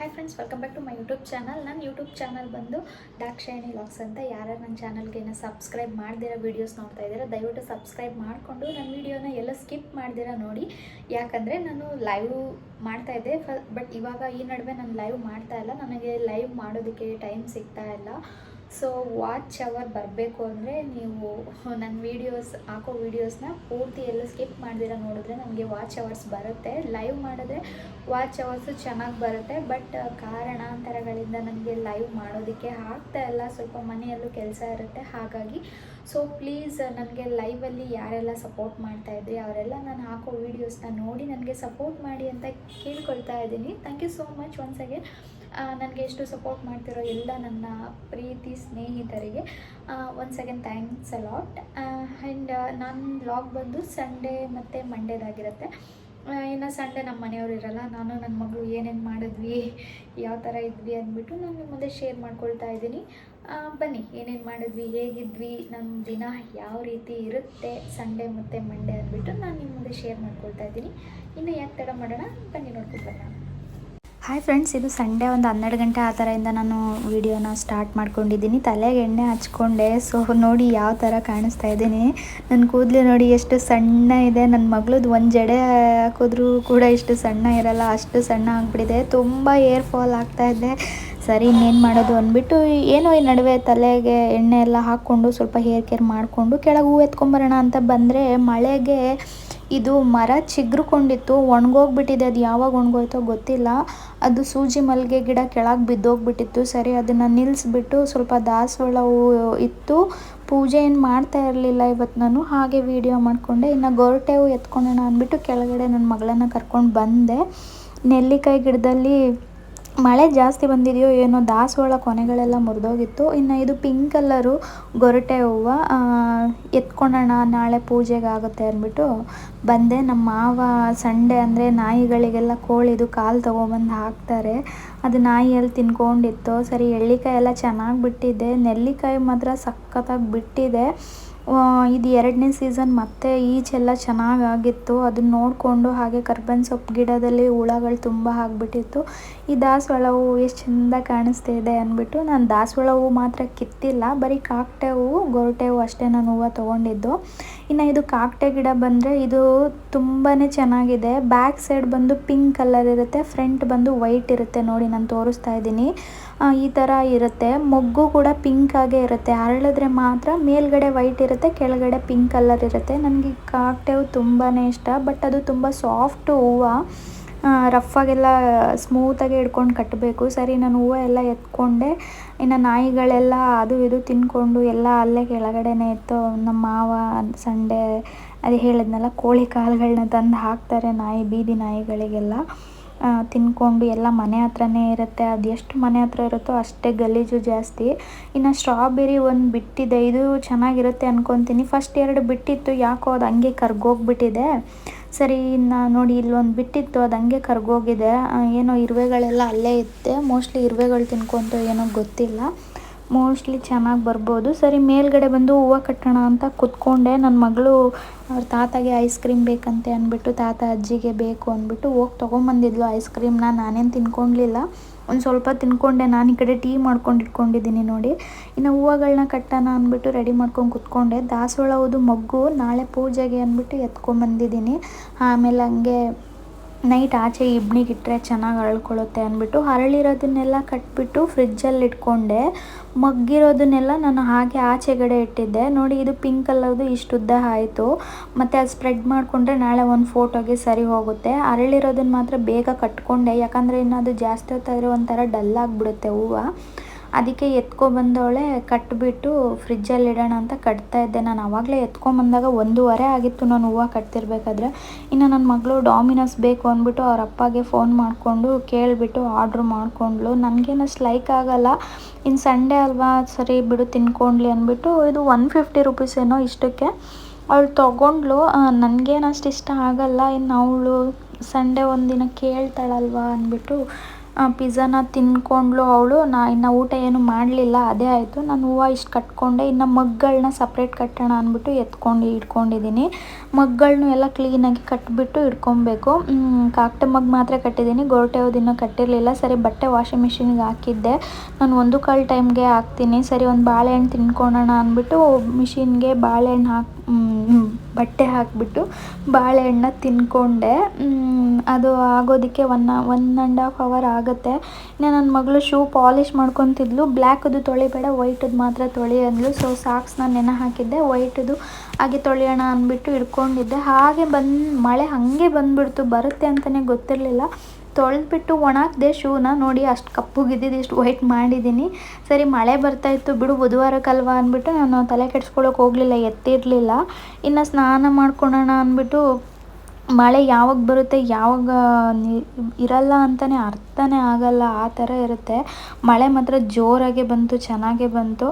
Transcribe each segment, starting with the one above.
Hi friends welcome back to my YouTube channel ನನ್ನ YouTube channel ಬಂದು Dakshayani LOX ಅಂತ. ಯಾರ್ಯಾರು ನನ್ನ ಚಾನಲ್ಗೆ ಏನೋ ಸಬ್ಸ್ಕ್ರೈಬ್ ಮಾಡ್ದಿರೋ ವೀಡಿಯೋಸ್ ನೋಡ್ತಾ ಇದ್ದೀರಾ, ದಯವಿಟ್ಟು ಸಬ್ಸ್ಕ್ರೈಬ್ ಮಾಡಿಕೊಂಡು ನನ್ನ ವೀಡಿಯೋನ ಎಲ್ಲ ಸ್ಕಿಪ್ ಮಾಡ್ದಿರ ನೋಡಿ. ಯಾಕಂದರೆ ನಾನು ಲೈವ್ ಮಾಡ್ತಾ ಇದ್ದೆ ಬಟ್ ಇವಾಗ ಈ ನಡುವೆ ನಾನು ಲೈವ್ ಮಾಡ್ತಾ ಇಲ್ಲ. ನನಗೆ ಲೈವ್ ಮಾಡೋದಕ್ಕೆ ಟೈಮ್ ಸಿಗ್ತಾ ಇಲ್ಲ. ಸೊ ವಾಚ್ ಅವರ್ ಬರಬೇಕು ಅಂದರೆ ನೀವು ನನ್ನ ವೀಡಿಯೋಸ್ ಹಾಕೋ ವೀಡಿಯೋಸ್ನ ಪೂರ್ತಿ ಎಲ್ಲ ಸ್ಕಿಪ್ ಮಾಡಿದಿರ ನೋಡಿದ್ರೆ ನಮಗೆ ವಾಚ್ ಅವರ್ಸ್ ಬರುತ್ತೆ. ಲೈವ್ ಮಾಡಿದ್ರೆ ವಾಚ್ ಅವರ್ಸು ಚೆನ್ನಾಗಿ ಬರುತ್ತೆ. ಬಟ್ ಕಾರಣಾಂತರಗಳಿಂದ ನನಗೆ ಲೈವ್ ಮಾಡೋದಕ್ಕೆ ಆಗ್ತಾ ಇಲ್ಲ. ಸ್ವಲ್ಪ ಮನೆಯಲ್ಲೂ ಕೆಲಸ ಇರುತ್ತೆ. ಹಾಗಾಗಿ ಸೊ ಪ್ಲೀಸ್ ನನಗೆ ಲೈವಲ್ಲಿ ಯಾರೆಲ್ಲ ಸಪೋರ್ಟ್ ಮಾಡ್ತಾ ಇದ್ರಿ, ಅವರೆಲ್ಲ ನಾನು ಹಾಕೋ ವೀಡಿಯೋಸ್ನ ನೋಡಿ ನನಗೆ ಸಪೋರ್ಟ್ ಮಾಡಿ ಅಂತ ಕೇಳ್ಕೊಳ್ತಾ ಇದ್ದೀನಿ. Thank you so much once again ನನಗೆ ಎಷ್ಟು ಸಪೋರ್ಟ್ ಮಾಡ್ತಿರೋ ಎಲ್ಲ ನನ್ನ ಪ್ರೀತಿ ಸ್ನೇಹಿತರಿಗೆ once second thanks a lot and ನನ್ನ ಬ್ಲಾಗ್ ಬಂದು ಸಂಡೇ ಮತ್ತು ಮಂಡೇದಾಗಿರುತ್ತೆ ಇನ್ನು ಸಂಡೇ ನಮ್ಮ ಮನೆಯವರು ಇರಲ್ಲ, ನಾನು ನನ್ನ ಮಗಳು ಏನೇನು ಮಾಡಿದ್ವಿ, ಯಾವ ಥರ ಇದ್ವಿ ಅಂದ್ಬಿಟ್ಟು ನಾನು ನಿಮ್ಮ ಮುಂದೆ ಶೇರ್ ಮಾಡ್ಕೊಳ್ತಾ ಇದ್ದೀನಿ. ಬನ್ನಿ, ಏನೇನು ಮಾಡಿದ್ವಿ, ಹೇಗಿದ್ವಿ ನಮ್ಮ ದಿನ ಯಾವ ರೀತಿ ಇರುತ್ತೆ ಸಂಡೇ ಮತ್ತು ಮಂಡೇ ಅಂದ್ಬಿಟ್ಟು ನಾನು ನಿಮ್ಮ ಮುಂದೆ ಶೇರ್ ಮಾಡ್ಕೊಳ್ತಾ ಇದ್ದೀನಿ. ಇನ್ನು ಯಾಕೆ ತಡ ಮಾಡೋಣ, ಬನ್ನಿ ನೋಡ್ಕೊಂಡು ಬರೋಣ. ಹಾಯ್ ಫ್ರೆಂಡ್ಸ್ ಇದು ಸಂಡೆ ಒಂದು ಹನ್ನೆರಡು ಗಂಟೆ ಆ ಥರದಿಂದ ನಾನು ವಿಡಿಯೋನ ಸ್ಟಾರ್ಟ್ ಮಾಡ್ಕೊಂಡಿದ್ದೀನಿ. ತಲೆಗೆ ಎಣ್ಣೆ ಹಚ್ಕೊಂಡೆ. ಸೊ ನೋಡಿ ಯಾವ ಥರ ಕಾಣಿಸ್ತಾ ಇದ್ದೀನಿ. ನನ್ನ ಕೂದಲು ನೋಡಿ ಎಷ್ಟು ಸಣ್ಣ ಇದೆ. ನನ್ನ ಮಗಳದ್ದು ಒಂದು ಜಡೆ ಹಾಕಿದ್ರೂ ಕೂಡ ಇಷ್ಟು ಸಣ್ಣ ಇರಲ್ಲ, ಅಷ್ಟು ಸಣ್ಣ ಆಗಿಬಿಟ್ಟಿದೆ. ತುಂಬ ಏರ್ ಫಾಲ್ ಆಗ್ತಾ ಇದೆ. ಸರಿ, ಇನ್ನೇನು ಮಾಡೋದು ಅಂದ್ಬಿಟ್ಟು ಏನೋ ಈ ನಡುವೆ ತಲೆಗೆ ಎಣ್ಣೆ ಎಲ್ಲ ಹಾಕ್ಕೊಂಡು ಸ್ವಲ್ಪ ಹೇರ್ ಕೇರ್ ಮಾಡಿಕೊಂಡು ಕೆಳಗೆ ಹೂ ಎತ್ಕೊಂಬರೋಣ ಅಂತ ಬಂದರೆ ಮಳೆಗೆ ಇದು ಮರ ಚಿಗ್ರುಕೊಂಡಿತ್ತು, ಒಣಗೋಗ್ಬಿಟ್ಟಿದೆ. ಅದು ಯಾವಾಗ ಒಣಗೋಯ್ತೋ ಗೊತ್ತಿಲ್ಲ. ಅದು ಸೂಜಿ ಮಲ್ಲಿಗೆ ಗಿಡ ಕೆಳಗೆ ಬಿದ್ದೋಗ್ಬಿಟ್ಟಿತ್ತು. ಸರಿ, ಅದನ್ನು ನಿಲ್ಲಿಸ್ಬಿಟ್ಟು ಸ್ವಲ್ಪ ದಾಸವಾಳ ಹೂವು ಇತ್ತು. ಪೂಜೆ ಏನು ಮಾಡ್ತಾ ಇರಲಿಲ್ಲ ಇವತ್ತು ನಾನು, ಹಾಗೆ ವಿಡಿಯೋ ಮಾಡಿಕೊಂಡೆ. ಇನ್ನು ಗೊರಟೆ ಹೂ ಎತ್ಕೊಂಡೋಣ ಅಂದ್ಬಿಟ್ಟು ಕೆಳಗಡೆ ನನ್ನ ಮಗಳನ್ನು ಕರ್ಕೊಂಡು ಬಂದೆ. ನೆಲ್ಲಿಕಾಯಿ ಗಿಡದಲ್ಲಿ ಮಳೆ ಜಾಸ್ತಿ ಬಂದಿದೆಯೋ ಏನೋ ದಾಸವಾಳ ಕೊನೆಗಳೆಲ್ಲ ಮುರಿದೋಗಿತ್ತು. ಇನ್ನು ಇದು ಪಿಂಕ್ ಕಲರು ಗೊರಟೆ ಹೂವು ಎತ್ಕೊಳ್ಳೋಣ ನಾಳೆ ಪೂಜೆಗೆ ಆಗುತ್ತೆ ಅಂದ್ಬಿಟ್ಟು ಬಂದೆ. ನಮ್ಮ ಮಾವ ಸಂಡೆ ಅಂದರೆ ನಾಯಿಗಳಿಗೆಲ್ಲ ಕೋಳಿದು ಕಾಲು ತೊಗೊಬಂದು ಹಾಕ್ತಾರೆ. ಅದು ನಾಯಿಯಲ್ಲಿ ತಿನ್ಕೊಂಡಿತ್ತು. ಸರಿ ಎಳ್ಳಿಕಾಯಿ ಎಲ್ಲ ಚೆನ್ನಾಗಿ ಬಿಟ್ಟಿದೆ. ನೆಲ್ಲಿಕಾಯಿ ಮಾತ್ರ ಸಖತ್ತಾಗಿ ಬಿಟ್ಟಿದೆ. ಇದು ಎರಡನೇ ಸೀಸನ್, ಮತ್ತೆ ಈಚೆಲ್ಲ ಚೆನ್ನಾಗಾಗಿತ್ತು. ಅದನ್ನ ನೋಡಿಕೊಂಡು ಹಾಗೆ ಕರ್ಬೇವಿನ ಸೊಪ್ಪು ಗಿಡದಲ್ಲಿ ಹುಳಗಳು ತುಂಬ ಆಗಿಬಿಟ್ಟಿತ್ತು. ಈ ದಾಸವಾಳ ಹೂವು ಎಷ್ಟು ಚೆಂದ ಕಾಣಿಸ್ತಾ ಇದೆ ಅಂದ್ಬಿಟ್ಟು, ನಾನು ದಾಸವಾಳ ಹೂವು ಮಾತ್ರ ಕಿತ್ತಿಲ್ಲ, ಬರೀ ಕಾಕಟೆ ಹೂವು, ಗೊರಟೆ ಹೂವು ಅಷ್ಟೇ ನಾನು ಹೂವು ತೊಗೊಂಡಿದ್ದು. ಇನ್ನು ಇದು ಕಾಕಟೆ ಗಿಡ ಬಂದರೆ ಇದು ತುಂಬಾ ಚೆನ್ನಾಗಿದೆ. ಬ್ಯಾಕ್ ಸೈಡ್ ಬಂದು ಪಿಂಕ್ ಕಲರ್ ಇರುತ್ತೆ, ಫ್ರಂಟ್ ಬಂದು ವೈಟ್ ಇರುತ್ತೆ. ನೋಡಿ, ನಾನು ತೋರಿಸ್ತಾ ಇದ್ದೀನಿ. ಈ ಥರ ಇರುತ್ತೆ. ಮೊಗ್ಗು ಕೂಡ ಪಿಂಕ್ ಆಗೇ ಇರುತ್ತೆ. ಅರಳಿದ್ರೆ ಮಾತ್ರ ಮೇಲ್ಗಡೆ ವೈಟ್ ಇರುತ್ತೆ, ಕೆಳಗಡೆ ಪಿಂಕ್ ಕಲರ್ ಇರುತ್ತೆ. ನನಗೆ ಕಾಕ್ಟೇವ್ ತುಂಬಾ ಇಷ್ಟ ಬಟ್ ಅದು ತುಂಬ ಸಾಫ್ಟ್ ಹೂವು. ರಫಾಗೆಲ್ಲ ಸ್ಮೂತಾಗಿ ಹಿಡ್ಕೊಂಡು ಕಟ್ಟಬೇಕು ಸರಿ, ನಾನು ಹೂವು ಎಲ್ಲ ಎತ್ಕೊಂಡೆ. ಇನ್ನು ನಾಯಿಗಳೆಲ್ಲ ಅದು ಇದು ತಿನ್ಕೊಂಡು ಎಲ್ಲ ಅಲ್ಲೇ ಕೆಳಗಡೆನೇ ಇತ್ತು ನಮ್ಮ ಮಾವ ಸಂಡೆ, ಅದು ಹೇಳಿದ್ನಲ್ಲ, ಕೋಳಿ ಕಾಳುಗಳನ್ನ ತಂದು ಹಾಕ್ತಾರೆ ನಾಯಿ, ಬೀದಿ ನಾಯಿಗಳಿಗೆಲ್ಲ. ಆ, ತಿನ್ಕೊಂಡು ಎಲ್ಲ ಮನೆ ಹತ್ರನೇ ಇರುತ್ತೆ. ಅದು ಎಷ್ಟು ಮನೆ ಹತ್ರ ಇರುತ್ತೋ ಅಷ್ಟೇ ಗಲೀಜು ಜಾಸ್ತಿ. ಇನ್ನು ಸ್ಟ್ರಾಬೆರಿ ಒಂದು ಬಿಟ್ಟಿದೆ. ಇದು ಚೆನ್ನಾಗಿರುತ್ತೆ ಅನ್ಕೊತೀನಿ. ಫಸ್ಟ್ ಎರಡು ಬಿಟ್ಟಿತ್ತು. ಯಾಕೋ ಅದು ಹಂಗೆ ಕರ್ಗೋಗ್ಬಿಟ್ಟಿದೆ. ಸರಿ ಇನ್ನು ನೋಡಿ ಇಲ್ಲೊಂದು ಬಿಟ್ಟಿತ್ತು. ಅದು ಹಂಗೆ ಕರ್ಗೋಗಿದೆ. ಏನೋ ಇರುವೆಗಳೆಲ್ಲ ಅಲ್ಲೇ ಇತ್ತೆ. ಮೋಸ್ಟ್ಲಿ ಇರುವೆಗಳು ತಿನ್ಕೊಂತ ಏನೋ ಗೊತ್ತಿಲ್ಲ. ಮೋಸ್ಟ್ಲಿ ಚೆನ್ನಾಗಿ ಬರ್ಬೋದು. ಸರಿ, ಮೇಲ್ಗಡೆ ಬಂದು ಹೂವು ಕಟ್ಟೋಣ ಅಂತ ಕುತ್ಕೊಂಡೆ. ನನ್ನ ಮಗಳು, ಅವ್ರ ತಾತಗೆ ಐಸ್ ಕ್ರೀಮ್ ಬೇಕಂತೆ ಅಂದ್ಬಿಟ್ಟು, ತಾತ ಅಜ್ಜಿಗೆ ಬೇಕು ಅಂದ್ಬಿಟ್ಟು ಹೋಗಿ ತೊಗೊಂಬಂದಿದ್ಲು ಐಸ್ ಕ್ರೀಮ್ನ. ನಾನೇನು ತಿನ್ಕೊಳ್ಲಿಲ್ಲ ಒಂದು ಸ್ವಲ್ಪ ತಿನ್ಕೊಂಡೆ. ನಾನು ಈ ಕಡೆ ಟೀ ಮಾಡ್ಕೊಂಡು ಇಟ್ಕೊಂಡಿದ್ದೀನಿ ನೋಡಿ. ಇನ್ನು ಹೂವುಗಳನ್ನ ಕಟ್ಟೋಣ ಅಂದ್ಬಿಟ್ಟು ರೆಡಿ ಮಾಡ್ಕೊಂಡು ಕುತ್ಕೊಂಡೆ. ದಾಸವಾಳ ಹೂದು ಮಗ್ಗು. ನಾಳೆ ಪೂಜೆಗೆ ಅಂದ್ಬಿಟ್ಟು ಎತ್ಕೊಂಬಂದಿದ್ದೀನಿ. ಆಮೇಲೆ ಹಂಗೆ ನೈಟ್ ಆಚೆ ಇಬ್ನಿಗೆ ಇಟ್ಟರೆ ಚೆನ್ನಾಗಿ ಅರಳ್ಕೊಳ್ಳುತ್ತೆ ಅಂದ್ಬಿಟ್ಟು ಅರಳಿರೋದನ್ನೆಲ್ಲ ಕಟ್ಬಿಟ್ಟು ಫ್ರಿಜ್ಜಲ್ಲಿ ಇಟ್ಕೊಂಡೆ. ಮಗ್ಗಿರೋದನ್ನೆಲ್ಲ ನಾನು ಹಾಗೆ ಆಚೆಗಡೆ ಇಟ್ಟಿದ್ದೆ. ನೋಡಿ ಇದು ಪಿಂಕ್ ಕಲರ್ದು ಇಷ್ಟು ಉದ್ದ ಆಯಿತು. ಮತ್ತು ಅದು ಸ್ಪ್ರೆಡ್ ಮಾಡಿಕೊಂಡ್ರೆ ನಾಳೆ ಒಂದು ಫೋಟೋಗೆ ಸರಿ ಹೋಗುತ್ತೆ. ಅರಳಿರೋದನ್ನ ಮಾತ್ರ ಬೇಗ ಕಟ್ಕೊಂಡೆ. ಯಾಕಂದರೆ ಇನ್ನು ಅದು ಜಾಸ್ತಿ ಹೊತ್ತಾದರೆ ಒಂಥರ ಡಲ್ ಆಗಿಬಿಡುತ್ತೆ ಹೂವು. ಅದಕ್ಕೆ ಎತ್ಕೊಬಂದವಳೆ ಕಟ್ಟಿಬಿಟ್ಟು ಫ್ರಿಜ್ಜಲ್ಲಿ ಇಡೋಣ ಅಂತ ಕಟ್ತಾ ಇದ್ದೆ. ನಾನು ಆವಾಗಲೇ ಎತ್ಕೊಂಬಂದಾಗ ಒಂದೂವರೆ ಆಗಿತ್ತು ನಾನು ಹೂವು ಕಟ್ತಿರ್ಬೇಕಾದ್ರೆ. ಇನ್ನು ನನ್ನ ಮಗಳು ಡಾಮಿನೋಸ್ ಬೇಕು ಅಂದ್ಬಿಟ್ಟು ಅವ್ರ ಅಪ್ಪಗೆ ಫೋನ್ ಮಾಡಿಕೊಂಡು ಕೇಳಿಬಿಟ್ಟು ಆರ್ಡ್ರ್ ಮಾಡಿಕೊಂಡ್ಳು. ನನಗೇನು ಅಷ್ಟು ಲೈಕ್ ಆಗಲ್ಲ. ಇನ್ನು ಸಂಡೇ ಅಲ್ವಾ, ಸರಿ ಬಿಡು ತಿನ್ಕೊಂಡ್ಲಿ ಅಂದ್ಬಿಟ್ಟು ಇದು ಒನ್ ಫಿಫ್ಟಿ ರುಪೀಸ್ ಏನೋ ಇಷ್ಟಕ್ಕೆ ಅವಳು ತೊಗೊಂಡ್ಳು. ನನಗೇನಷ್ಟು ಇಷ್ಟ ಆಗಲ್ಲ. ಇನ್ನು ಅವಳು ಸಂಡೇ ಒಂದಿನ ಕೇಳ್ತಾಳಲ್ವಾ ಅಂದ್ಬಿಟ್ಟು ಪಿಜ್ಜಾನ ತಿನ್ಕೊಂಡ್ಲು ಅವಳು. ನಾ ಇನ್ನು ಊಟ ಏನು ಮಾಡಲಿಲ್ಲ, ಅದೇ ಆಯಿತು. ನಾನು ಹೂವು ಇಷ್ಟು ಕಟ್ಕೊಂಡೆ. ಇನ್ನು ಮಗ್ಗಳನ್ನ ಸಪ್ರೇಟ್ ಕಟ್ಟೋಣ ಅಂದ್ಬಿಟ್ಟು ಎತ್ಕೊಂಡು ಇಟ್ಕೊಂಡಿದ್ದೀನಿ. ಮಗ್ಗಳ್ನು ಎಲ್ಲ ಕ್ಲೀನಾಗಿ ಕಟ್ಬಿಟ್ಟು ಇಟ್ಕೊಬೇಕು. ಕಾಕ್ಟೆ ಮಗ್ ಮಾತ್ರ ಕಟ್ಟಿದ್ದೀನಿ. ಗೋರ್ಟೆ ಇನ್ನೂ ಕಟ್ಟಿರಲಿಲ್ಲ. ಸರಿ, ಬಟ್ಟೆ ವಾಷಿಂಗ್ ಮಿಷಿನ್ಗೆ ಹಾಕಿದ್ದೆ. ನಾನು ಒಂದು ಕಾಲು ಟೈಮ್ಗೆ ಹಾಕ್ತೀನಿ. ಸರಿ, ಒಂದು ಬಾಳೆಹಣ್ಣು ತಿನ್ಕೊಳ್ಳೋಣ ಅಂದ್ಬಿಟ್ಟು ಮಿಷಿನ್ಗೆ ಬಾಳೆಹಣ್ಣು ಹಾಕಿ ಬಟ್ಟೆ ಹಾಕಿಬಿಟ್ಟು ಬಾಳೆಹಣ್ಣ ತಿನ್ಕೊಂಡೆ. ಅದು ಆಗೋದಕ್ಕೆ one one and half hour ಆಗುತ್ತೆ. ಇನ್ನು ನನ್ನ ಮಗಳು ಶೂ ಪಾಲಿಷ್ ಮಾಡ್ಕೊತಿದ್ಲು. ಬ್ಲ್ಯಾಕದು ತೊಳಿಬೇಡ ವೈಟದು ಮಾತ್ರ ತೊಳಿ ಸೊ ಸಾಕ್ಸ್ನ ನೆನೆ ಹಾಕಿದ್ದೆ. ವೈಟದು ಹಾಗೆ ತೊಳೆಯೋಣ ಅಂದ್ಬಿಟ್ಟು ಇಟ್ಕೊಂಡಿದ್ದೆ ಹಾಗೆ ಬಂದು, ಮಳೆ ಹಾಗೆ ಬಂದುಬಿಡ್ತು. ಬರುತ್ತೆ ಅಂತಲೇ ಗೊತ್ತಿರಲಿಲ್ಲ. ತೊಳೆದ್ಬಿಟ್ಟು ಒಣಾಕ್ದೆ ಶೂನ ನೋಡಿ ಅಷ್ಟು ಕಪ್ಪುಗಿದ್ದಿದ್ದು ಇಷ್ಟು ವೈಟ್ ಮಾಡಿದ್ದೀನಿ. ಸರಿ, ಮಳೆ ಬರ್ತಾಯಿತ್ತು ಬಿಡು ಬುಧವಾರಕ್ಕಲ್ವಾ ಅಂದ್ಬಿಟ್ಟು ನಾನು ತಲೆ ಕೆಡ್ಸ್ಕೊಳಕ್ಕೆ ಹೋಗಲಿಲ್ಲ, ಎತ್ತಿರಲಿಲ್ಲ. ಇನ್ನು ಸ್ನಾನ ಮಾಡ್ಕೊಳೋಣ ಅಂದ್ಬಿಟ್ಟು ಮಳೆ ಯಾವಾಗ ಬರುತ್ತೆ, ಯಾವಾಗ ಇರಲ್ಲ ಅಂತಲೇ ಅರ್ಥನೇ ಆಗಲ್ಲ, ಆ ಥರ ಇರುತ್ತೆ. ಮಳೆ ಮಾತ್ರ ಜೋರಾಗೆ ಬಂತು, ಚೆನ್ನಾಗೇ ಬಂತು.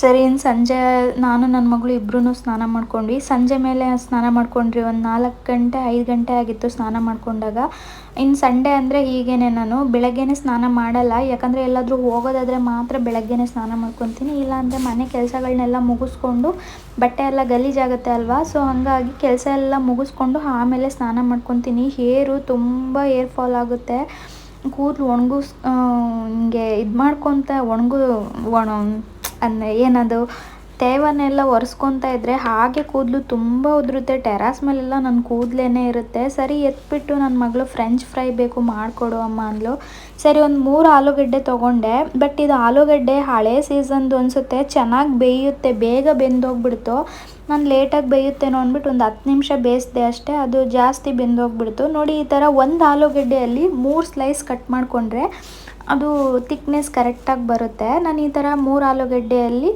ಸರಿ ಇನ್ನು ಸಂಜೆ ನಾನು ನನ್ನ ಮಗಳು ಇಬ್ಬರೂ ಸ್ನಾನ ಮಾಡ್ಕೊಂಡ್ವಿ. ಸಂಜೆ ಮೇಲೆ ಸ್ನಾನ ಮಾಡ್ಕೊಂಡ್ರಿ ಒಂದು ನಾಲ್ಕು ಗಂಟೆ, ಐದು ಗಂಟೆ ಆಗಿತ್ತು ಸ್ನಾನ ಮಾಡ್ಕೊಂಡಾಗ. ಇನ್ನು ಸಂಡೇ ಅಂದರೆ ಹೀಗೇನೆ ನಾನು ಬೆಳಗ್ಗೆನೇ ಸ್ನಾನ ಮಾಡಲ್ಲ. ಯಾಕಂದರೆ ಎಲ್ಲಾದರೂ ಹೋಗೋದಾದರೆ ಮಾತ್ರ ಬೆಳಗ್ಗೆನೇ ಸ್ನಾನ ಮಾಡ್ಕೊತೀನಿ. ಇಲ್ಲಾಂದರೆ ಮನೆ ಕೆಲಸಗಳನ್ನೆಲ್ಲ ಮುಗಿಸ್ಕೊಂಡು ಬಟ್ಟೆ ಎಲ್ಲ ಗಲೀಜಾಗುತ್ತೆ ಅಲ್ವಾ? ಸೊ, ಹಾಗಾಗಿ ಕೆಲಸ ಎಲ್ಲ ಮುಗಿಸ್ಕೊಂಡು ಆಮೇಲೆ ಸ್ನಾನ ಮಾಡ್ಕೊತೀನಿ. ಹೇರು ತುಂಬ ಏರ್ ಫಾಲ್ ಆಗುತ್ತೆ. ಕೂದಲು ಒಣಗಿಸ್ ಹಿಂಗೆ ಇದು ಮಾಡ್ಕೊತ ಒಣಗು, ಒಣ ಅಂದರೆ ಏನದು ತೇವನ್ನೆಲ್ಲ ಒರೆಸ್ಕೊತಾ ಇದ್ದರೆ ಹಾಗೆ ಕೂದಲು ತುಂಬ ಉದುರುತ್ತೆ. ಟೆರಾಸ್ ಮೇಲೆಲ್ಲ ನನ್ನ ಕೂದಲೇ ಇರುತ್ತೆ. ಸರಿ, ಎತ್ಬಿಟ್ಟು ನನ್ನ ಮಗಳು ಫ್ರೆಂಚ್ ಫ್ರೈ ಬೇಕು ಮಾಡಿಕೊಡು ಅಮ್ಮ ಅಂದ್ಲು. ಸರಿ, ಒಂದು ಮೂರು ಆಲೂಗಡ್ಡೆ ತೊಗೊಂಡೆ. ಬಟ್ ಇದು ಆಲೂಗಡ್ಡೆ ಹಳೆ ಸೀಸನ್ದು ಅನಿಸುತ್ತೆ. ಚೆನ್ನಾಗಿ ಬೇಯುತ್ತೆ. ಬೇಗ ಬೆಂದೋಗ್ಬಿಡ್ತು. ನಾನು ಲೇಟಾಗಿ ಬೇಯುತ್ತೇನೋ ಅಂದ್ಬಿಟ್ಟು ಒಂದು ಹತ್ತು ನಿಮಿಷ ಬೇಯಿಸಿದೆ ಅಷ್ಟೇ. ಅದು ಜಾಸ್ತಿ ಬೆಂದೋಗ್ಬಿಡ್ತು. ನೋಡಿ, ಈ ಥರ ಒಂದು ಆಲೂಗಡ್ಡೆಯಲ್ಲಿ ಮೂರು ಸ್ಲೈಸ್ ಕಟ್ ಮಾಡಿಕೊಂಡ್ರೆ ಅದು ತಿಕ್ನೆಸ್ ಕರೆಕ್ಟಾಗಿ ಬರುತ್ತೆ. ನಾನು ಈ ಥರ ಮೂರು ಆಲೂಗಡ್ಡೆಯಲ್ಲಿ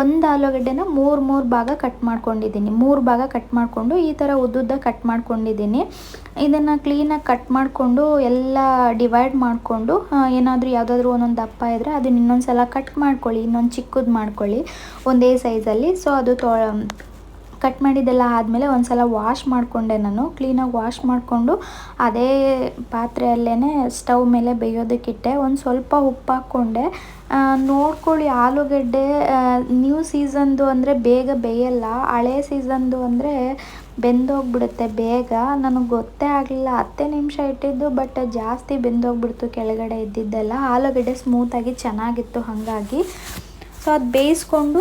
ಒಂದು ಆಲೂಗಡ್ಡೆನ ಮೂರು ಮೂರು ಭಾಗ ಕಟ್ ಮಾಡ್ಕೊಂಡಿದ್ದೀನಿ. ಮೂರು ಭಾಗ ಕಟ್ ಮಾಡಿಕೊಂಡು ಈ ಥರ ಉದ್ದುದ್ದ ಕಟ್ ಮಾಡ್ಕೊಂಡಿದ್ದೀನಿ. ಇದನ್ನು ಕ್ಲೀನಾಗಿ ಕಟ್ ಮಾಡಿಕೊಂಡು ಎಲ್ಲ ಡಿವೈಡ್ ಮಾಡಿಕೊಂಡು ಏನಾದರೂ ಯಾವುದಾದ್ರೂ ಒಂದೊಂದು ದಪ್ಪ ಇದ್ದರೆ ಅದನ್ನ ಇನ್ನೊಂದು ಸಲ ಕಟ್ ಮಾಡ್ಕೊಳ್ಳಿ. ಇನ್ನೊಂದು ಚಿಕ್ಕದು ಮಾಡ್ಕೊಳ್ಳಿ. ಒಂದೇ ಸೈಜಲ್ಲಿ ಸೊ ಅದು ತೊ ಕಟ್ ಮಾಡಿದ್ದೆಲ್ಲ ಆದಮೇಲೆ ಒಂದು ಸಲ ವಾಶ್ ಮಾಡಿಕೊಂಡೆ ನಾನು. ಕ್ಲೀನಾಗಿ ವಾಶ್ ಮಾಡಿಕೊಂಡು ಅದೇ ಪಾತ್ರೆಯಲ್ಲೇ ಸ್ಟವ್ ಮೇಲೆ ಬೇಯೋದಕ್ಕಿಟ್ಟೆ ಒಂದು ಸ್ವಲ್ಪ ಉಪ್ಪು ಹಾಕ್ಕೊಂಡೆ. ನೋಡ್ಕೊಳ್ಳಿ ಆಲೂಗಡ್ಡೆ ನ್ಯೂ ಸೀಸನ್ದು ಅಂದರೆ ಬೇಗ ಬೇಯಲ್ಲ. ಹಳೆ ಸೀಸನ್ದು ಅಂದರೆ ಬೆಂದೋಗ್ಬಿಡುತ್ತೆ ಬೇಗ. ನನಗೆ ಗೊತ್ತೇ ಆಗಲಿಲ್ಲ. ಹತ್ತೇ ನಿಮಿಷ ಇಟ್ಟಿದ್ದು ಬಟ್ ಜಾಸ್ತಿ ಬೆಂದೋಗ್ಬಿಡ್ತು ಕೆಳಗಡೆ ಇದ್ದಿದ್ದೆಲ್ಲ. ಆಲೂಗಡ್ಡೆ ಸ್ಮೂತಾಗಿ ಚೆನ್ನಾಗಿತ್ತು ಹಾಗಾಗಿ. ಸೊ ಅದು ಬೇಯಿಸ್ಕೊಂಡು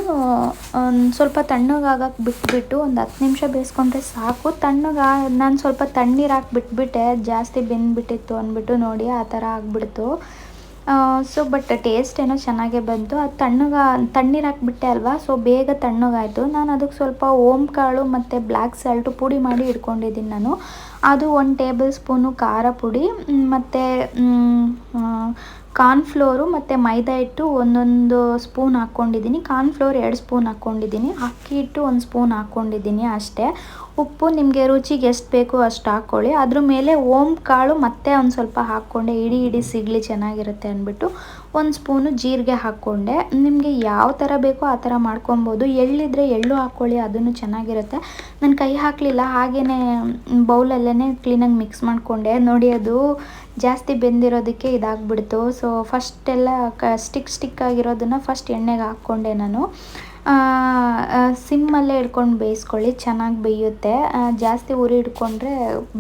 ಒಂದು ಸ್ವಲ್ಪ ತಣ್ಣಗಾಗಕ್ಕೆ ಬಿಟ್ಬಿಟ್ಟು ಒಂದು ಹತ್ತು ನಿಮಿಷ ಬೇಯಿಸ್ಕೊಂಡ್ರೆ ಸಾಕು. ತಣ್ಣಗೆ ನಾನು ಸ್ವಲ್ಪ ತಣ್ಣೀರು ಹಾಕಿ ಬಿಟ್ಬಿಟ್ಟೆ ಜಾಸ್ತಿ ಬೆಂದ್ಬಿಟ್ಟಿತ್ತು ಅಂದ್ಬಿಟ್ಟು ನೋಡಿ ಆ ಥರ ಆಗಿಬಿಡ್ತು. ಸೊ ಬಟ್ ಟೇಸ್ಟ್ ಏನೋ ಚೆನ್ನಾಗೇ ಬಂತು. ಅದು ತಣ್ಣಗೆ ತಣ್ಣೀರು ಹಾಕ್ಬಿಟ್ಟೆ ಅಲ್ವಾ? ಸೊ ಬೇಗ ತಣ್ಣಗಾಯಿತು ನಾನು ಅದಕ್ಕೆ ಸ್ವಲ್ಪ ಓಮ್ ಕಾಳು ಮತ್ತು ಬ್ಲ್ಯಾಕ್ ಸಾಲ್ಟು ಪುಡಿ ಮಾಡಿ ಇಟ್ಕೊಂಡಿದ್ದೀನಿ ನಾನು. ಅದು ಒಂದು ಟೇಬಲ್ ಸ್ಪೂನು ಖಾರ ಪುಡಿ ಮತ್ತು ಕಾರ್ನ್ಫ್ಲೋರು ಮತ್ತು ಮೈದಾ ಹಿಟ್ಟು ಒಂದೊಂದು ಸ್ಪೂನ್ ಹಾಕ್ಕೊಂಡಿದ್ದೀನಿ. ಕಾರ್ನ್ಫ್ಲೋರ್ ಎರಡು ಸ್ಪೂನ್ ಹಾಕ್ಕೊಂಡಿದ್ದೀನಿ. ಅಕ್ಕಿ ಹಿಟ್ಟು ಒಂದು ಸ್ಪೂನ್ ಹಾಕ್ಕೊಂಡಿದ್ದೀನಿ ಅಷ್ಟೇ. ಉಪ್ಪು ನಿಮಗೆ ರುಚಿಗೆ ಎಷ್ಟು ಬೇಕೋ ಅಷ್ಟು ಹಾಕ್ಕೊಳ್ಳಿ ಅದ್ರ ಮೇಲೆ ಓಮ್ ಕಾಳು ಮತ್ತೆ ಒಂದು ಸ್ವಲ್ಪ ಹಾಕ್ಕೊಂಡೆ. ಇಡೀ ಇಡೀ ಸಿಗಲಿ ಚೆನ್ನಾಗಿರುತ್ತೆ ಅಂದ್ಬಿಟ್ಟು ಒಂದು ಸ್ಪೂನು ಜೀರಿಗೆ ಹಾಕ್ಕೊಂಡೆ. ನಿಮಗೆ ಯಾವ ಥರ ಬೇಕೋ ಆ ಥರ ಮಾಡ್ಕೊಬೋದು. ಎಳ್ಳಿದ್ರೆ ಎಳ್ಳು ಹಾಕ್ಕೊಳ್ಳಿ ಅದನ್ನು ಚೆನ್ನಾಗಿರುತ್ತೆ. ನಾನು ಕೈ ಹಾಕಲಿಲ್ಲ ಹಾಗೇ ಬೌಲಲ್ಲೇ ಕ್ಲೀನಾಗಿ ಮಿಕ್ಸ್ ಮಾಡಿಕೊಂಡೆ. ನೋಡಿ ಅದು ಜಾಸ್ತಿ ಬೆಂದಿರೋದಕ್ಕೆ ಇದಾಗ್ಬಿಡ್ತು. ಸೊ ಫಸ್ಟೆಲ್ಲ ಕ ಸ್ಟಿಕ್ ಸ್ಟಿಕ್ ಆಗಿರೋದನ್ನು ಫಸ್ಟ್ ಎಣ್ಣೆಗೆ ಹಾಕ್ಕೊಂಡೆ ನಾನು. ಸಿಮ್ಮಲ್ಲೇ ಇಟ್ಕೊಂಡು ಬೇಯಿಸ್ಕೊಳ್ಳಿ, ಚೆನ್ನಾಗಿ ಬೇಯುತ್ತೆ. ಜಾಸ್ತಿ ಉರಿ ಹಿಡ್ಕೊಂಡ್ರೆ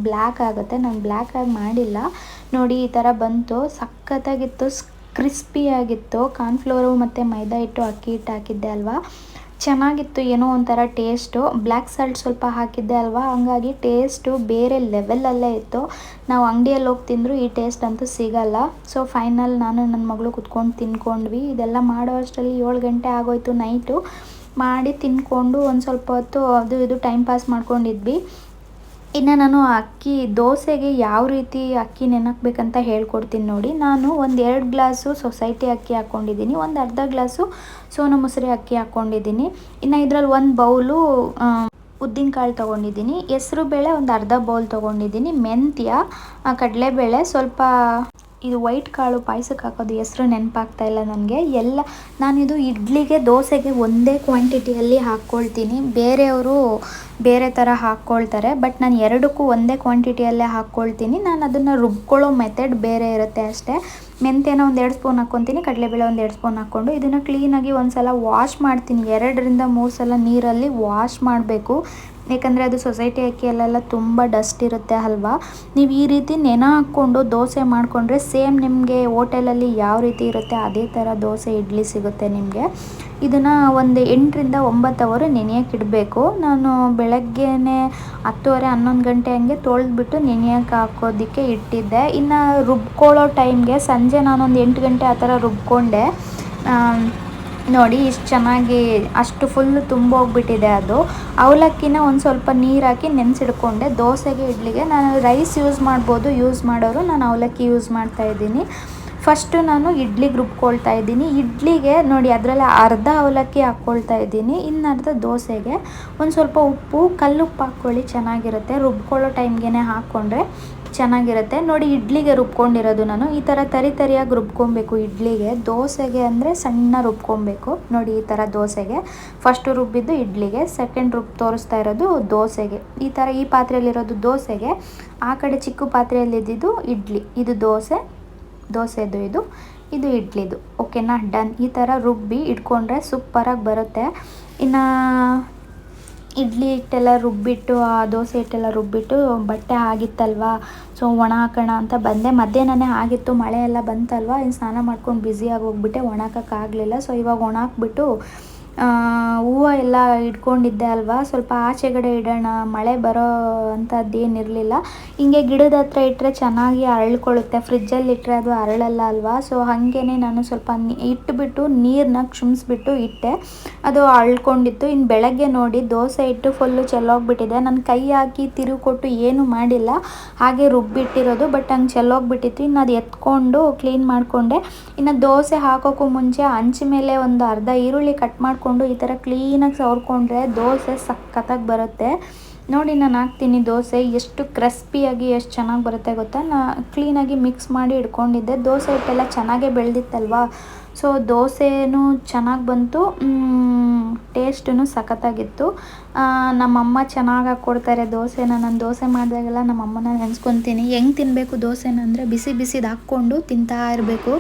ಬ್ಲ್ಯಾಕ್ ಆಗುತ್ತೆ. ನಾನು ಬ್ಲ್ಯಾಕ್ ಆಗಿ ಮಾಡಿಲ್ಲ. ನೋಡಿ, ಈ ಥರ ಬಂತು. ಸಖತ್ತಾಗಿತ್ತು, ಕ್ರಿಸ್ಪಿಯಾಗಿತ್ತು. ಕಾರ್ನ್ಫ್ಲೋರು ಮತ್ತು ಮೈದಾ ಹಿಟ್ಟು ಅಕ್ಕಿ ಹಿಟ್ಟು ಹಾಕಿದ್ದೆ ಅಲ್ವಾ? ಚೆನ್ನಾಗಿತ್ತು ಏನೋ ಒಂಥರ ಟೇಸ್ಟು. ಬ್ಲ್ಯಾಕ್ ಸಾಲ್ಟ್ ಸ್ವಲ್ಪ ಹಾಕಿದ್ದೆ ಅಲ್ವಾ? ಹಂಗಾಗಿ ಟೇಸ್ಟು ಬೇರೆ ಲೆವೆಲಲ್ಲೇ ಇತ್ತು. ನಾವು ಅಂಗಡಿಯಲ್ಲಿ ಹೋಗಿ ತಿಂದರೂ ಈ ಟೇಸ್ಟ್ ಅಂತೂ ಸಿಗಲ್ಲ. ಸೊ, ಫೈನಲ್ ನಾನು ನನ್ನ ಮಗಳು ಕುತ್ಕೊಂಡು ತಿನ್ಕೊಂಡ್ವಿ ಇದೆಲ್ಲ ಮಾಡೋ ಅಷ್ಟರಲ್ಲಿ ಏಳು ಗಂಟೆ ಆಗೋಯ್ತು ನೈಟು. ಮಾಡಿ ತಿನ್ಕೊಂಡು ಒಂದು ಸ್ವಲ್ಪ ಹೊತ್ತು ಅದು ಇದು ಟೈಮ್ ಪಾಸ್ ಮಾಡ್ಕೊಂಡಿದ್ವಿ. ಇನ್ನು ನಾನು ಅಕ್ಕಿ ದೋಸೆಗೆ ಯಾವ ರೀತಿ ಅಕ್ಕಿ ನೆನಕ್ಬೇಕಂತ ಹೇಳ್ಕೊಡ್ತೀನಿ ನೋಡಿ. ನಾನು ಒಂದು ಎರಡು ಗ್ಲಾಸು ಸೊಸೈಟಿ ಅಕ್ಕಿ ಹಾಕ್ಕೊಂಡಿದ್ದೀನಿ ಒಂದು ಅರ್ಧ ಗ್ಲಾಸು ಸೋನು ಮೊಸರಿ ಅಕ್ಕಿ ಹಾಕ್ಕೊಂಡಿದ್ದೀನಿ ಇನ್ನು ಇದರಲ್ಲಿ ಒಂದು ಬೌಲು ಉದ್ದಿನಕಾಳು ತೊಗೊಂಡಿದ್ದೀನಿ. ಹೆಸ್ರು ಬೇಳೆ ಒಂದು ಅರ್ಧ ಬೌಲ್ ತೊಗೊಂಡಿದ್ದೀನಿ. ಮೆಂತ್ಯ ಕಡಲೆಬೇಳೆ ಸ್ವಲ್ಪ ಇದು ವೈಟ್ ಕಾಳು ಪಾಯಸಕ್ಕೆ ಹಾಕೋದು ಹೆಸರು ನೆನಪಾಗ್ತಾ ಇಲ್ಲ ನನಗೆ. ಎಲ್ಲ ನಾನಿದು ಇಡ್ಲಿಗೆ ದೋಸೆಗೆ ಒಂದೇ ಕ್ವಾಂಟಿಟಿಯಲ್ಲಿ ಹಾಕ್ಕೊಳ್ತೀನಿ ಬೇರೆಯವರು ಬೇರೆ ಥರ ಹಾಕ್ಕೊಳ್ತಾರೆ ಬಟ್ ನಾನು ಎರಡಕ್ಕೂ ಒಂದೇ ಕ್ವಾಂಟಿಟಿಯಲ್ಲೇ ಹಾಕ್ಕೊಳ್ತೀನಿ ನಾನು ಅದನ್ನು ರುಬ್ಕೊಳ್ಳೋ ಮೆಥಡ್ ಬೇರೆ ಇರುತ್ತೆ ಅಷ್ಟೇ. ಮೆಂತ್ಯನ ಒಂದು ಎರಡು ಸ್ಪೂನ್ ಹಾಕ್ಕೊತೀನಿ, ಕಡಲೆಬೇಳೆ ಒಂದು ಎರಡು ಸ್ಪೂನ್ ಹಾಕ್ಕೊಂಡು ಇದನ್ನು ಕ್ಲೀನಾಗಿ ಒಂದು ಸಲ ವಾಶ್ ಮಾಡ್ತೀನಿ. ಎರಡರಿಂದ ಮೂರು ಸಲ ನೀರಲ್ಲಿ ವಾಶ್ ಮಾಡಬೇಕು. ಏಕೆಂದರೆ ಅದು ಸೊಸೈಟಿ ಅಕ್ಕಿಯಲ್ಲೆಲ್ಲ ತುಂಬ ಡಸ್ಟ್ ಇರುತ್ತೆ ಅಲ್ವಾ? ನೀವು ಈ ರೀತಿ ನೆನ ಹಾಕ್ಕೊಂಡು ದೋಸೆ ಮಾಡಿಕೊಂಡ್ರೆ ಸೇಮ್ ನಿಮಗೆ ಹೋಟೆಲಲ್ಲಿ ಯಾವ ರೀತಿ ಇರುತ್ತೆ, ಅದೇ ಥರ ದೋಸೆ, ಇಡ್ಲಿ ಸಿಗುತ್ತೆ ನಿಮಗೆ. ಇದನ್ನು ಒಂದು ಎಂಟರಿಂದ ಒಂಬತ್ತು ಅವರ್ ನೆನೆಯೋಕೆ ಇಡಬೇಕು. ನಾನು ಬೆಳಗ್ಗೆನೇ ಹತ್ತುವರೆ ಹನ್ನೊಂದು ಗಂಟೆ ಹಂಗೆ ತೊಳೆದ್ಬಿಟ್ಟು ನೆನೆಯೋಕೆ ಹಾಕೋದಕ್ಕೆ ಇಟ್ಟಿದ್ದೆ. ಇನ್ನು ರುಬ್ಕೊಳ್ಳೋ ಟೈಮ್ಗೆ ಸಂಜೆ ನಾನೊಂದು ಎಂಟು ಗಂಟೆ ಆ ಥರ ರುಬ್ಕೊಂಡೆ. ನೋಡಿ ಇಷ್ಟು ಚೆನ್ನಾಗಿ ಅಷ್ಟು ಫುಲ್ಲು ತುಂಬೋಗ್ಬಿಟ್ಟಿದೆ ಅದು. ಅವಲಕ್ಕಿನ ಒಂದು ಸ್ವಲ್ಪ ನೀರು ಹಾಕಿ ನೆನೆಸಿಡ್ಕೊಂಡೆ. ದೋಸೆಗೆ, ಇಡ್ಲಿಗೆ ನಾನು ರೈಸ್ ಯೂಸ್ ಮಾಡ್ಬೋದು ಯೂಸ್ ಮಾಡೋರು ನಾನು ಅವಲಕ್ಕಿ ಯೂಸ್ ಮಾಡ್ತಾ ಇದ್ದೀನಿ. ಫಸ್ಟು ನಾನು ಇಡ್ಲಿಗೆ ರುಬ್ಕೊಳ್ತಾ ಇದ್ದೀನಿ. ಇಡ್ಲಿಗೆ ನೋಡಿ ಅದರಲ್ಲಿ ಅರ್ಧ ಅವಲಕ್ಕಿ ಹಾಕ್ಕೊಳ್ತಾ ಇದ್ದೀನಿ. ಇನ್ನು ಅರ್ಧ ದೋಸೆಗೆ ಒಂದು ಸ್ವಲ್ಪ ಉಪ್ಪು, ಕಲ್ಲುಪ್ಪು ಹಾಕ್ಕೊಳ್ಳಿ, ಚೆನ್ನಾಗಿರುತ್ತೆ. ರುಬ್ಕೊಳ್ಳೋ ಟೈಮ್ಗೆ ಹಾಕ್ಕೊಂಡ್ರೆ ಚೆನ್ನಾಗಿರುತ್ತೆ. ನೋಡಿ ಇಡ್ಲಿಗೆ ರುಬ್ಕೊಂಡಿರೋದು ನಾನು. ಈ ಥರ ತರಿ ತರಿಯಾಗಿ ರುಬ್ಕೊಬೇಕು ಇಡ್ಲಿಗೆ. ದೋಸೆಗೆ ಅಂದರೆ ಸಣ್ಣ ರುಬ್ಕೊಬೇಕು. ನೋಡಿ ಈ ಥರ ದೋಸೆಗೆ. ಫಸ್ಟು ರುಬ್ಬಿದ್ದು ಇಡ್ಲಿಗೆ. ಸೆಕೆಂಡ್ ರುಬ್ ತೋರಿಸ್ತಾ ಇರೋದು ದೋಸೆಗೆ. ಈ ಥರ ಈ ಪಾತ್ರೆಯಲ್ಲಿರೋದು ದೋಸೆಗೆ. ಆ ಕಡೆ ಚಿಕ್ಕ ಪಾತ್ರೆಯಲ್ಲಿದ್ದು ಇಡ್ಲಿ. ಇದು ದೋಸೆ. ದೋಸೆದು ಇದು ಇದು ಇಡ್ಲಿದು ಓಕೆನಾ ಡನ್ ಈ ಥರ ರುಬ್ಬಿ ಇಟ್ಕೊಂಡ್ರೆ ಸೂಪರಾಗಿ ಬರುತ್ತೆ. ಇನ್ನು ಇಡ್ಲಿ ಹಿಟ್ಟೆಲ್ಲ ರುಬ್ಬಿಟ್ಟು, ಆ ದೋಸೆ ಹಿಟ್ಟೆಲ್ಲ ರುಬ್ಬಿಟ್ಟು ಬಟ್ಟೆ ಆಗಿತ್ತಲ್ವಾ? ಸೊ ಒಣ ಹಾಕೋಣ ಅಂತ ಬಂದೆ. ಮಧ್ಯಾಹ್ನನೇ ಆಗಿತ್ತು, ಮಳೆ ಎಲ್ಲ ಬಂತಲ್ವಾ? ಇನ್ನು ಸ್ನಾನ ಮಾಡ್ಕೊಂಡು ಬ್ಯುಸಿಯಾಗಿ ಹೋಗ್ಬಿಟ್ಟೆ. ಒಣಾಕೋಕ್ಕಾಗಲಿಲ್ಲ ಸೊ ಇವಾಗ ಒಣಾಕ್ಬಿಟ್ಟು ಹೂವು ಎಲ್ಲ ಇಟ್ಕೊಂಡಿದ್ದೆ ಅಲ್ವಾ? ಸ್ವಲ್ಪ ಆಚೆಗಡೆ ಇಡೋಣ, ಮಳೆ ಬರೋ ಅಂಥದ್ದು ಏನಿರಲಿಲ್ಲ ಹಿಂಗೆ ಗಿಡದ ಹತ್ರ ಇಟ್ಟರೆ ಚೆನ್ನಾಗಿ ಅರಳ್ಕೊಳ್ಳುತ್ತೆ. ಫ್ರಿಜ್ಜಲ್ಲಿ ಇಟ್ಟರೆ ಅದು ಅರಳಲ್ಲ ಅಲ್ವಾ? ಸೊ ಹಾಗೇ ನಾನು ಸ್ವಲ್ಪ ಇಟ್ಟುಬಿಟ್ಟು ನೀರನ್ನ ಕ್ಷುಮಿಸ್ಬಿಟ್ಟು ಇಟ್ಟೆ. ಅದು ಅರಳ್ಕೊಂಡಿತ್ತು. ಇನ್ನು ಬೆಳಗ್ಗೆ ನೋಡಿ ದೋಸೆ ಇಟ್ಟು ಫುಲ್ಲು ಚೆಲ್ಲೋಗ್ಬಿಟ್ಟಿದೆ. ನಾನು ಕೈ ಹಾಕಿ ತಿರುವು ಕೊಟ್ಟು ಏನೂ ಮಾಡಿಲ್ಲ. ಹಾಗೆ ರುಬ್ಬಿಟ್ಟಿರೋದು ಬಟ್ ಹಂಗೆ ಚೆಲ್ಲೋಗ್ಬಿಟ್ಟಿತ್ತು. ಇನ್ನು ಅದು ಎತ್ಕೊಂಡು ಕ್ಲೀನ್ ಮಾಡಿಕೊಂಡೆ. ಇನ್ನು ದೋಸೆ ಹಾಕೋಕ್ಕೂ ಮುಂಚೆ ಹಂಚ ಮೇಲೆ ಒಂದು ಅರ್ಧ ಈರುಳ್ಳಿ ಕಟ್ ಮಾಡ್ಕೊಂಡು ಈ ಥರ ಕ್ಲೀನಾಗಿ ಸವರ್ಕೊಂಡ್ರೆ ದೋಸೆ ಸಖತ್ತಾಗಿ ಬರುತ್ತೆ. ನೋಡಿ, ನಾನು ಹಾಕ್ತೀನಿ ದೋಸೆ. ಎಷ್ಟು ಕ್ರಿಸ್ಪಿಯಾಗಿ, ಎಷ್ಟು ಚೆನ್ನಾಗಿ ಬರುತ್ತೆ ಗೊತ್ತಾ? ನಾ ಕ್ಲೀನಾಗಿ ಮಿಕ್ಸ್ ಮಾಡಿ ಇಟ್ಕೊಂಡಿದ್ದೆ. ದೋಸೆ ಹಿಟ್ಟೆಲ್ಲ ಚೆನ್ನಾಗೇ ಬೆಳೆದಿತ್ತಲ್ವಾ? ಸೊ ದೋಸೆನೂ ಚೆನ್ನಾಗಿ ಬಂತು. ಟೇಸ್ಟೂ ಸಖತ್ತಾಗಿತ್ತು. ನಮ್ಮಮ್ಮ ಚೆನ್ನಾಗಿ ಹಾಕ್ಕೊಡ್ತಾರೆ ದೋಸೆನ. ನಾನು ದೋಸೆ ಮಾಡಿದಾಗೆಲ್ಲ ನಮ್ಮಮ್ಮನ ನೆನೆಸ್ಕೊತೀನಿ. ಹೆಂಗೆ ತಿನ್ನಬೇಕು ದೋಸೆನ ಅಂದರೆ ಬಿಸಿ ಬಿಸಿದು ಹಾಕ್ಕೊಂಡು ತಿಂತಾ ಇರಬೇಕು.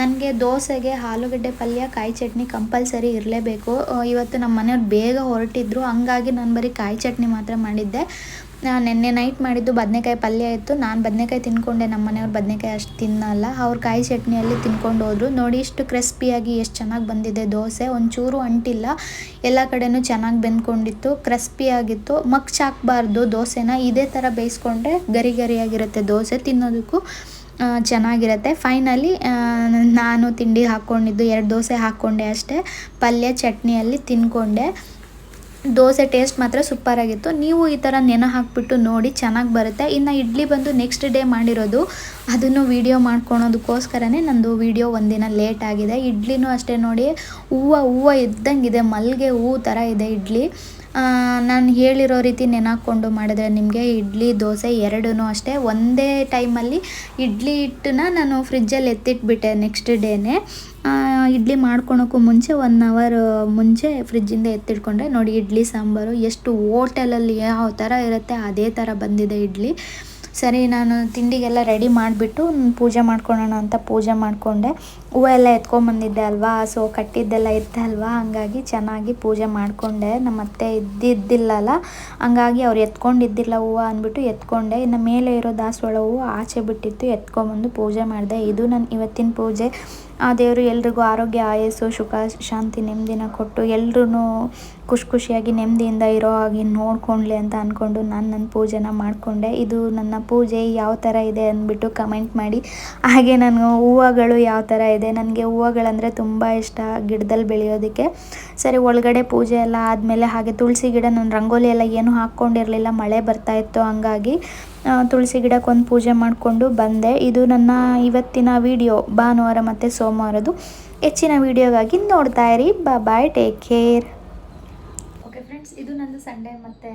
ನನಗೆ ದೋಸೆಗೆ ಆಲೂಗಡ್ಡೆ, ಪಲ್ಯ, ಕಾಯಿ ಚಟ್ನಿ ಕಂಪಲ್ಸರಿ ಇರಲೇಬೇಕು. ಇವತ್ತು ನಮ್ಮ ಮನೆಯವ್ರು ಬೇಗ ಹೊರಟಿದ್ರು. ಹಂಗಾಗಿ ನಾನು ಬರೀ ಕಾಯಿ ಚಟ್ನಿ ಮಾತ್ರ ಮಾಡಿದ್ದೆ. ನೆನ್ನೆ ನೈಟ್ ಮಾಡಿದ್ದು ಬದನೆಕಾಯಿ ಪಲ್ಯ ಇತ್ತು. ನಾನು ಬದನೆಕಾಯಿ ತಿನ್ಕೊಂಡೆ ನಮ್ಮ ಮನೆಯವ್ರು ಬದನೆಕಾಯಿ ಅಷ್ಟು ತಿನ್ನಲ್ಲ. ಅವ್ರು ಕಾಯಿ ಚಟ್ನಿಯಲ್ಲಿ ತಿನ್ಕೊಂಡು ಹೋದ್ರು. ನೋಡಿ ಇಷ್ಟು ಕ್ರಿಸ್ಪಿಯಾಗಿ ಎಷ್ಟು ಚೆನ್ನಾಗಿ ಬಂದಿದೆ ದೋಸೆ. ಒಂಚೂರು ಅಂಟಿಲ್ಲ. ಎಲ್ಲ ಕಡೆನೂ ಚೆನ್ನಾಗಿ ಬೆಂದ್ಕೊಂಡಿತ್ತು. ಕ್ರಿಸ್ಪಿಯಾಗಿತ್ತು ಮಗ್ಚಾಕಬಾರ್ದು ದೋಸೆನ. ಇದೇ ಥರ ಬೇಯಿಸ್ಕೊಂಡ್ರೆ ಗರಿ ಗರಿಯಾಗಿರುತ್ತೆ ದೋಸೆ ತಿನ್ನೋದಕ್ಕೂ ಚೆನ್ನಾಗಿರುತ್ತೆ. ಫೈನಲಿ ನಾನು ತಿಂಡಿ ಹಾಕ್ಕೊಂಡಿದ್ದು ಎರಡು ದೋಸೆ ಹಾಕ್ಕೊಂಡೆ ಅಷ್ಟೇ. ಪಲ್ಯ ಚಟ್ನಿಯಲ್ಲಿ ತಿನ್ಕೊಂಡೆ. ದೋಸೆ ಟೇಸ್ಟ್ ಮಾತ್ರ ಸೂಪರಾಗಿತ್ತು ನೀವು ಈ ಥರ ನೆನೆ ಹಾಕ್ಬಿಟ್ಟು ನೋಡಿ ಚೆನ್ನಾಗಿ ಬರುತ್ತೆ. ಇನ್ನು ಇಡ್ಲಿ ಬಂದು ನೆಕ್ಸ್ಟ್ ಡೇ ಮಾಡಿರೋದು, ಅದನ್ನು ವೀಡಿಯೋ ಮಾಡ್ಕೊಳೋದಕ್ಕೋಸ್ಕರನೇ ನಂದು ವೀಡಿಯೋ ಒಂದಿನ ಲೇಟ್ ಆಗಿದೆ. ಇಡ್ಲಿನೂ ಅಷ್ಟೇ ನೋಡಿ, ಹೂವು ಹೂವು ಇದ್ದಂಗಿದೆ ಮಲ್ಲಿಗೆ ಹೂವು ಥರ ಇದೆ ಇಡ್ಲಿ. ನಾನು ಹೇಳಿರೋ ರೀತಿ ನೆನಾಕೊಂಡು ಮಾಡಿದ್ರೆ ನಿಮಗೆ ಇಡ್ಲಿ, ದೋಸೆ ಎರಡೂ ಅಷ್ಟೇ. ಒಂದೇ ಟೈಮಲ್ಲಿ ಇಡ್ಲಿ ಹಿಟ್ಟನ್ನ ನಾನು ಫ್ರಿಜ್ಜಲ್ಲಿ ಎತ್ತಿಟ್ಬಿಟ್ಟೆ ನೆಕ್ಸ್ಟ್ ಡೇನೇ ಇಡ್ಲಿ ಮಾಡ್ಕೊಳೋಕ್ಕೂ ಮುಂಚೆ ಒನ್ ಅವರ್ ಮುಂಚೆ ಫ್ರಿಜ್ಜಿಂದ ಎತ್ತಿಟ್ಕೊಂಡೆ ನೋಡಿ ಇಡ್ಲಿ, ಸಾಂಬಾರು ಎಷ್ಟು ಓಟೆಲಲ್ಲಿ ಯಾವ ಥರ ಇರುತ್ತೆ ಅದೇ ಥರ ಬಂದಿದೆ ಇಡ್ಲಿ. ಸರಿ, ನಾನು ತಿಂಡಿಗೆಲ್ಲ ರೆಡಿ ಮಾಡಿಬಿಟ್ಟು ಪೂಜೆ ಮಾಡ್ಕೊಳ್ಳೋಣ ಅಂತ ಪೂಜೆ ಮಾಡಿಕೊಂಡೆ. ಹೂವು ಎಲ್ಲ ಎತ್ಕೊಂಬಂದಿದ್ದೆ ಅಲ್ವಾ? ಸೊ ಕಟ್ಟಿದ್ದೆಲ್ಲ ಇತ್ತು ಅಲ್ವಾ? ಹಾಗಾಗಿ ಚೆನ್ನಾಗಿ ಪೂಜೆ ಮಾಡಿಕೊಂಡೆ. ನಮ್ಮ ಅತ್ತೆ ಇದ್ದಿದ್ದಿಲ್ಲಲ್ಲ. ಹಂಗಾಗಿ ಅವ್ರು ಎತ್ಕೊಂಡಿದ್ದಿಲ್ಲ ಹೂವು ಅಂದ್ಬಿಟ್ಟು ಎತ್ಕೊಂಡೆ. ಇನ್ನು ಮೇಲೆ ಇರೋ ದಾಸವಾಳ ಹೂವು ಆಚೆ ಬಿಟ್ಟಿತ್ತು. ಎತ್ಕೊಂಬಂದು ಪೂಜೆ ಮಾಡಿದೆ. ಇದು ನನ್ನ ಇವತ್ತಿನ ಪೂಜೆ. ಆ ದೇವರು ಎಲ್ರಿಗೂ ಆರೋಗ್ಯ, ಆಯಸ್ಸು, ಸುಖ, ಶಾಂತಿ, ನೆಮ್ಮದಿನ ಕೊಟ್ಟು ಎಲ್ರೂ ಖುಷಿ ಖುಷಿಯಾಗಿ ನೆಮ್ಮದಿಯಿಂದ ಇರೋ ಹಾಗೆ ನೋಡ್ಕೊಳ್ಳಿ ಅಂತ ಅಂದ್ಕೊಂಡು ನಾನು ನನ್ನ ಪೂಜೆನ ಮಾಡಿಕೊಂಡೆ. ಇದು ನನ್ನ ಪೂಜೆ. ಯಾವ ಥರ ಇದೆ ಅಂದ್ಬಿಟ್ಟು ಕಮೆಂಟ್ ಮಾಡಿ. ಹಾಗೆ ನಾನು ಹೂವುಗಳು ಯಾವ ಥರ ಇದೆ ನನಗೆ ಹೂವುಗಳಂದರೆ ತುಂಬ ಇಷ್ಟ ಗಿಡದಲ್ಲಿ ಬೆಳೆಯೋದಕ್ಕೆ. ಸರಿ, ಒಳಗಡೆ ಪೂಜೆ ಎಲ್ಲ ಆದಮೇಲೆ ಹಾಗೆ ತುಳಸಿ ಗಿಡ ನಾನು ರಂಗೋಲಿ ಎಲ್ಲ ಏನೂ ಹಾಕ್ಕೊಂಡಿರಲಿಲ್ಲ. ಮಳೆ ಬರ್ತಾ ಇತ್ತು ಹಂಗಾಗಿ ತುಳಸಿ ಗಿಡಕ್ಕೊಂದು ಪೂಜೆ ಮಾಡಿಕೊಂಡು ಬಂದೆ. ಇದು ನನ್ನ ಇವತ್ತಿನ ವಿಡಿಯೋ. ಭಾನುವಾರ ಮತ್ತು ಸೋಮವಾರದು ಹೆಚ್ಚಿನ ವಿಡಿಯೋಗಾಗಿ ನೋಡ್ತಾ ಇರಿ. ಬಾಯ್ ಟೇಕ್ ಕೇರ್ ಇದು ನಂದು ಸಂಡೇ ಮತ್ತು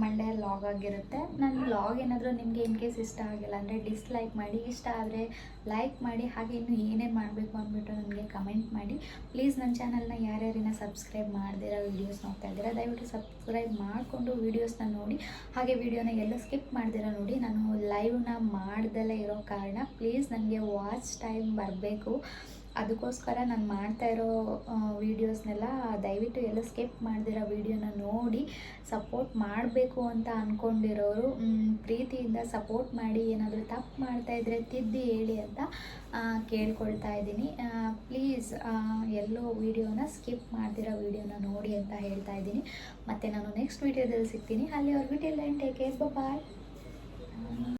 ಮಂಡೇ ಲಾಗ್ ಆಗಿರುತ್ತೆ. ನನ್ನ ಲಾಗ್ ಏನಾದರೂ ನಿಮಗೆ ಇನ್ ಕೇಸ್ ಇಷ್ಟ ಆಗಿಲ್ಲ ಅಂದರೆ ಡಿಸ್ಲೈಕ್ ಮಾಡಿ, ಇಷ್ಟ ಆದರೆ ಲೈಕ್ ಮಾಡಿ, ಹಾಗೆ ಇನ್ನು ಏನೇನು ಮಾಡಬೇಕು ಅಂದ್ಬಿಟ್ಟು ನನಗೆ ಕಮೆಂಟ್ ಮಾಡಿ. ಪ್ಲೀಸ್ ನನ್ನ ಚಾನಲ್ನ ಯಾರ್ಯಾರಿನ ಸಬ್ಸ್ಕ್ರೈಬ್ ಮಾಡ್ದಿರೋ ವೀಡಿಯೋಸ್ ನೋಡ್ತಾ ಇದ್ದೀರಾ, ದಯವಿಟ್ಟು ಸಬ್ಸ್ಕ್ರೈಬ್ ಮಾಡಿಕೊಂಡು ವೀಡಿಯೋಸ್ನ ನೋಡಿ, ಹಾಗೆ ವೀಡಿಯೋನ ಎಲ್ಲ ಸ್ಕಿಪ್ ಮಾಡ್ದಿರೋ ನೋಡಿ. ನಾನು ಲೈವ್ನ ಮಾಡ್ದಲೇ ಇರೋ ಕಾರಣ ಪ್ಲೀಸ್ ನನಗೆ ವಾಚ್ ಟೈಮ್ ಬರಬೇಕು. ಅದಕ್ಕೋಸ್ಕರ ನಾನು ಮಾಡ್ತಾ ಇರೋ ವೀಡಿಯೋಸ್ನೆಲ್ಲ ದಯವಿಟ್ಟು ಎಲ್ಲ ಸ್ಕಿಪ್ ಮಾಡ್ದಿರೋ ವೀಡಿಯೋನ ನೋಡಿ ಸಪೋರ್ಟ್ ಮಾಡಬೇಕು ಅಂತ ಅಂದ್ಕೊಂಡಿರೋರು ಪ್ರೀತಿಯಿಂದ ಸಪೋರ್ಟ್ ಮಾಡಿ ಏನಾದರೂ ತಪ್ಪು ಮಾಡ್ತಾ ಇದ್ರೆ ತಿದ್ದಿ ಹೇಳಿ ಅಂತ ಕೇಳ್ಕೊಳ್ತಾ ಇದ್ದೀನಿ. ಪ್ಲೀಸ್ ಎಲ್ಲೋ ವೀಡಿಯೋನ ಸ್ಕಿಪ್ ಮಾಡ್ತಿರೋ ವೀಡಿಯೋನ ನೋಡಿ ಅಂತ ಹೇಳ್ತಾ ಇದ್ದೀನಿ. ಮತ್ತು ನಾನು ನೆಕ್ಸ್ಟ್ ವೀಡಿಯೋದಲ್ಲಿ ಸಿಗ್ತೀನಿ. ಅಲ್ಲಿವರೆಗೂ ಟೇಕ್ ಕೇರ್ ಬಾಯ್